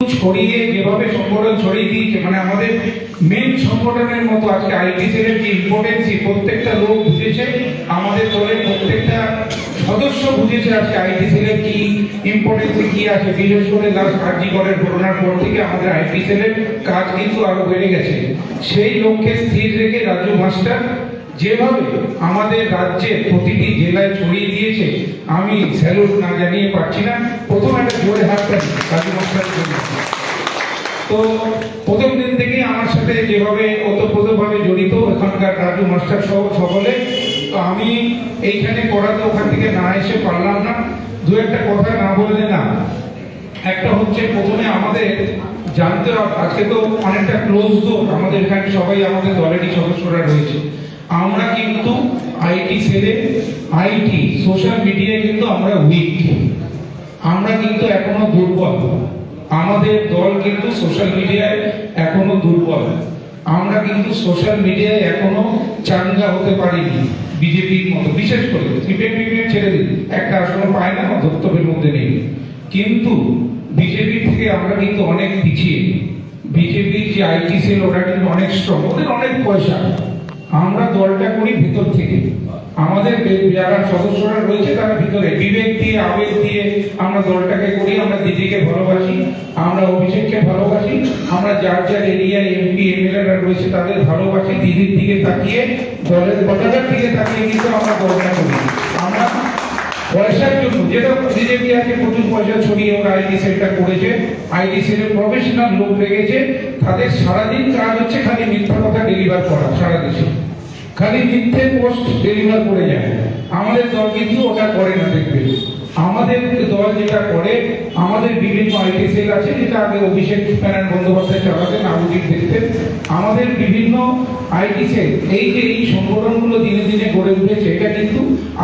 ছড়িয়ে যেভাবে সংগঠন ছড়িয়ে দিয়েছে মানে আমাদের মেন সংগঠনের মতো আজকে আইটি সেলের যে ইম্পর্টেন্সি প্রত্যেকটা লোক বুঝেছে, আমাদের দলের প্রত্যেকটা সদস্য বুঝেছে আজকে আইটি সেলের কি ইম্পর্টেন্সি কি আছে। বিশেষ করে লাস্ট আরজি করের ঘটনার পর থেকে আমাদের আইটি সেলের কাজ কিন্তু আরও বেড়ে গেছে। সেই লক্ষ্যে স্থির রেখে রাজু মাস্টার যেভাবে আমাদের রাজ্যে প্রতিটি জেলায় ছড়িয়ে দিয়েছে, আমি স্যালুট না জানিয়ে পারছি না। প্রথম একটা জোরে হাতটা রাজু মাস্টারের তো প্রথম দিন থেকেই আমার সাথে যেভাবে ওতপ্রোতভাবে জড়িত এখানকার রাজু মাস্টার সহ সকলে, তো আমি এইখানে পড়াতে ওখান থেকে না এসে পারলাম না। দু একটা কথা না বললে না, একটা হচ্ছে প্রথমে আমাদের জানতে হবে, আজকে তো অনেকটা ক্লোজ তো আমাদের এখানে সবাই আমাদের দলেরই সদস্যরা রয়েছে। আমরা কিন্তু আইটি সেলে আইটি, সোশ্যাল মিডিয়ায় কিন্তু আমরা উইক আমরা কিন্তু এখনও দুর্বল। আমাদের দল কিন্তু সোশ্যাল মিডিয়ায় এখনও দুর্বল। আমরা কিন্তু সোশ্যাল মিডিয়ায় এখনও চাঙ্গা হতে পারিনি বিজেপির মতো। বিশেষ করে সিপিএম ছেড়ে দিন, একটা আসলে পায় না, ধর্তব্যের মধ্যে নেই। কিন্তু বিজেপি থেকে আমরা কিন্তু অনেক পিছিয়ে। বিজেপির যে আইটি সেল, ওরা কিন্তু অনেক স্ট্রং ওদের অনেক পয়সা। আমরা দলটা করি ভিতর থেকে। আমাদের যারা সদস্যরা রয়েছে তারা ভিতরে। বিবেক দিয়ে, আবেগ দিয়ে আমরা দলটাকে করি, আমরা দিদিকে ভালোবাসি, আমরা অভিষেককে ভালোবাসি, আমরা যার যার এরিয়ার এমপি, এমএলএরা রয়েছে তাদের ভালোবাসি, দিদির দিকে তাকিয়ে, দলের পতাকার দিকে তাকিয়ে কিন্তু আমরা দলটা করি। আমরা পয়সার জন্য যেটা বিজেপি আছে, প্রচুর পয়সা ছড়িয়ে ওরা আইটি সেলটা করেছে। আইটি সেলের প্রফেশনাল লোক লেগেছে তাদের সারাদিন কাজ হচ্ছে খালি মিথ্যা কথা ডেলিভার করা, সারা দেশে। খালি মিথ্যে পোস্ট ডেলিভার করে যায়। আমাদের দল কিন্তু ওটা করে না, দেখবে। আমাদের দল যেটা করে, আমাদের বিভিন্ন আইটি সেল আছে, যেটা আগে অভিষেক ব্যানার বন্দ্যোপাধ্যায় চালাতেন আবুজিৎ দেখতেন। আমাদের বিভিন্ন আইটি সেল এই যে এই সংগঠনগুলো দিনে দিনে গড়ে উঠেছে, এটা কিন্তু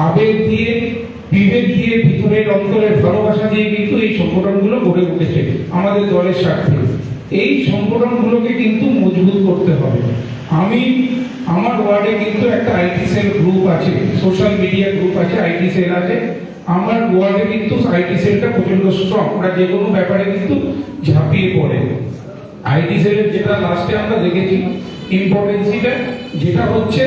আবেগ দিয়ে বিবেক দিয়ে ভিতরের অন্তরের ভালোবাসা দিয়ে কিন্তু এই সংগঠনগুলো গড়ে উঠেছে, আমাদের দলের স্বার্থে। এই সংগঠনগুলোকে কিন্তু মজবুত করতে হবে। আমি, আমার ওয়ার্ডে কিন্তু একটা আইটি সেল গ্রুপ আছে, সোশ্যাল মিডিয়া গ্রুপ আছে, আইটি সেল আছে। আমার ওয়ার্ডে কিন্তু আইটি সেলটা প্রচণ্ড স্ট্রং ওরা যে কোনো ব্যাপারে কিন্তু ঝাঁপিয়ে পড়ে। আইটি সেলের যেটা লাস্টে আমরা দেখেছি ইম্পর্টেন্সিটা যেটা হচ্ছে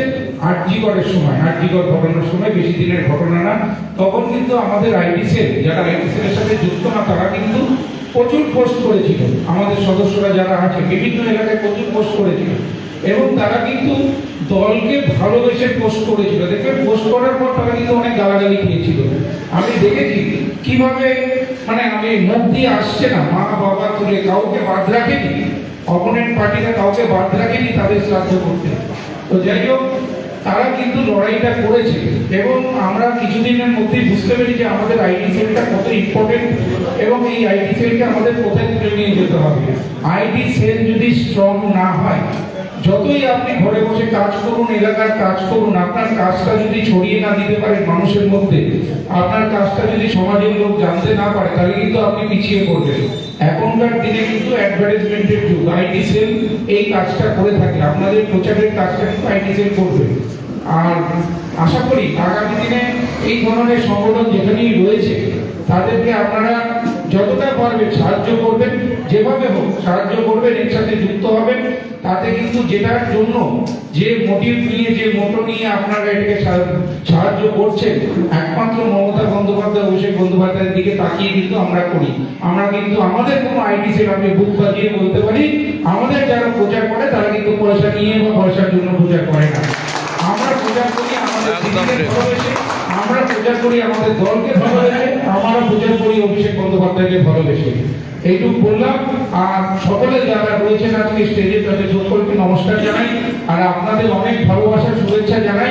আরজি করের সময়? কর ঘটনার সময়? বেশি দিনের ঘটনা না। তখন কিন্তু আমাদের আইটি সেল যারা আইটি সেলের সাথে যুক্ত না, তারা কিন্তু প্রচুর পোস্ট করেছিল। আমাদের সদস্যরা যারা আছে, বিভিন্ন এলাকায় প্রচুর পোস্ট করেছিল। এবং তারা কিন্তু দলকে ভালোবেসে পোস্ট করেছিল। দেখবে পোস্ট করার পর তারা কিন্তু অনেক গালাগালি খেয়েছিল। আমি দেখেছি কীভাবে মানে আমি মুখ দিয়ে আসছে না, মা বাবা তুলে কাউকে বাদ রাখেনি অপোনেন্ট পার্টিরা কাউকে বাদ রাখেনি, তাদের শ্রাদ্ধ করতে। তো যাই হোক তারা কিন্তু লড়াইটা করেছে। এবং আমরা কিছুদিনের মধ্যেই বুঝতে পেরেছি যে আমাদের আইটি সেলটা কত ইম্পর্টেন্ট এবং এই আইটি সেলকে আমাদের কোথায় তুলে নিয়ে যেতে হবে। আইটি সেল যদি স্ট্রং না হয়, যতই আপনি ঘরে বসে কাজ করুন, এলাকার কাজ করুন, আপনার কাজটা যদি ছড়িয়ে না দিতে পারেন মানুষের মধ্যে, আপনার কাজটা যদি সমাজের লোক জানতে না পারে, তাহলে কিন্তু আপনি পিছিয়ে পড়বেন। এখনকার দিনে কিন্তু অ্যাডভার্টাইজমেন্টের যুগ। আইটি সেল এই কাজটা করে থাকে। আপনাদের প্রচারের কাজটা কিন্তু আইটি সেল করবে। আর আশা করি আগামী দিনে এই ধরনের সংগঠন যেখানেই রয়েছে, তাদেরকে আপনারা যতটা পারবেন সাহায্য করবেন, যেভাবে হোক সাহায্য করবেন, এর সাথে যুক্ত হবেন, তাতে কিন্তু যেটার জন্য যে মোটিভ নিয়ে, যে মোটো নিয়ে আপনারা এটাকে সাহা- সাহায্য করছেন, একমাত্র মমতা বন্দ্যোপাধ্যায়, অভিষেক বন্দ্যোপাধ্যায়ের দিকে তাকিয়ে কিন্তু আমরা করি। আমরা কিন্তু আমাদের কোনো আইটি সেল আমি বুক বাজিয়ে বলতে পারি, আমাদের যারা প্রচার করে, তারা কিন্তু পয়সা নিয়ে বা পয়সার জন্য প্রচার করে না। আমরা করি আমাদের আমরা করি দলকে ভালোবেসে আমরা করি অভিষেক বন্দ্যোপাধ্যায়কে ভালোবেসে। এইটুকু বললাম। আর সকলে যারা রয়েছেন আজকে স্টেজে তাদের সকলকে নমস্কার জানাই। আর আপনাদের অনেক ভালোবাসার শুভেচ্ছা জানাই।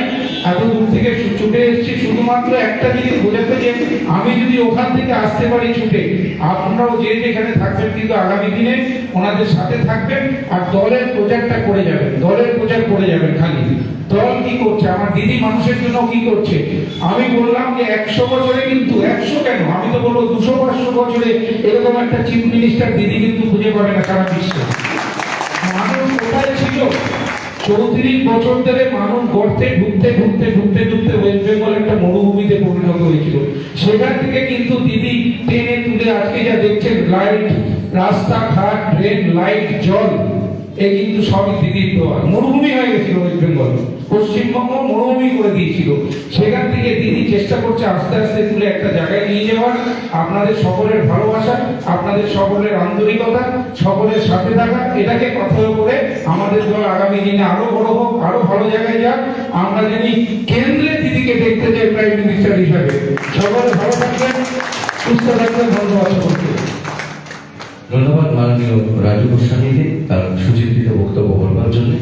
শুধুমাত্র একটা জিনিস বোঝাতে যে আমি যদি ওখান থেকে আসতে পারি ছুটে, আপনারাও যে যেখানে থাকবেন কিন্তু আগামী দিনে ওনাদের সাথে থাকবেন আর দলের প্রচারটা করে যাবেন, দলের প্রচার করে যাবেন খালি। দল কি করছে? আমার দিদি মানুষের জন্য কি করছে? আমি বললাম যে একশো বছরে কিন্তু, একশো কেন? আমি তো বলব দুশো, পাঁচশো বছরে এরকম একটা চিফ মিনিস্টার দিদি কিন্তু খুঁজে পাবে না সারা বিশ্বে। মানুষ কোথায় ছিল? চৌত্রিশ বছর ধরে মানুষ গর্তে ঢুকতে ঢুকতে ঢুকতে ঢুকতে একটা মরুভূমিতে পরিণত হয়েছিল। সেখান থেকে কিন্তু দিদি টেনে তুলে আজকে যা দেখছেন লাইট রাস্তা রাস্তাঘাট ড্রেন লাইট জল, এ কিন্তু সবই দিদির দোয়া মরুভূমি হয়ে গেছিল ওয়েস্ট বেঙ্গল। পশ্চিমবঙ্গ মরুভূমি করে দিয়েছিল। সেখান থেকে দিদি চেষ্টা করছে আস্তে আস্তে তুলে একটা জায়গায় নিয়ে যাওয়ার। আপনাদের সকলের ভালোবাসা, আপনাদের সকলের আন্তরিকতা, সকলের সাথে থাকা, এটাকে কথা করে আমাদের দল আগামী দিনে আরও বড় হোক, আরও ভালো জায়গায় যাক। আমরা জানি কেন্দ্রে দিদিকে দেখতে চাই প্রাইম মিনিস্টার হিসাবে। সকলে ভালো থাকবেন, সুস্থ থাকবেন, ধন্যবাদ সকলকে। ধন্যবাদ মাননীয় রাজু গোস্বামীকে তার সুচিন্তিত বক্তব্য বলবার জন্য।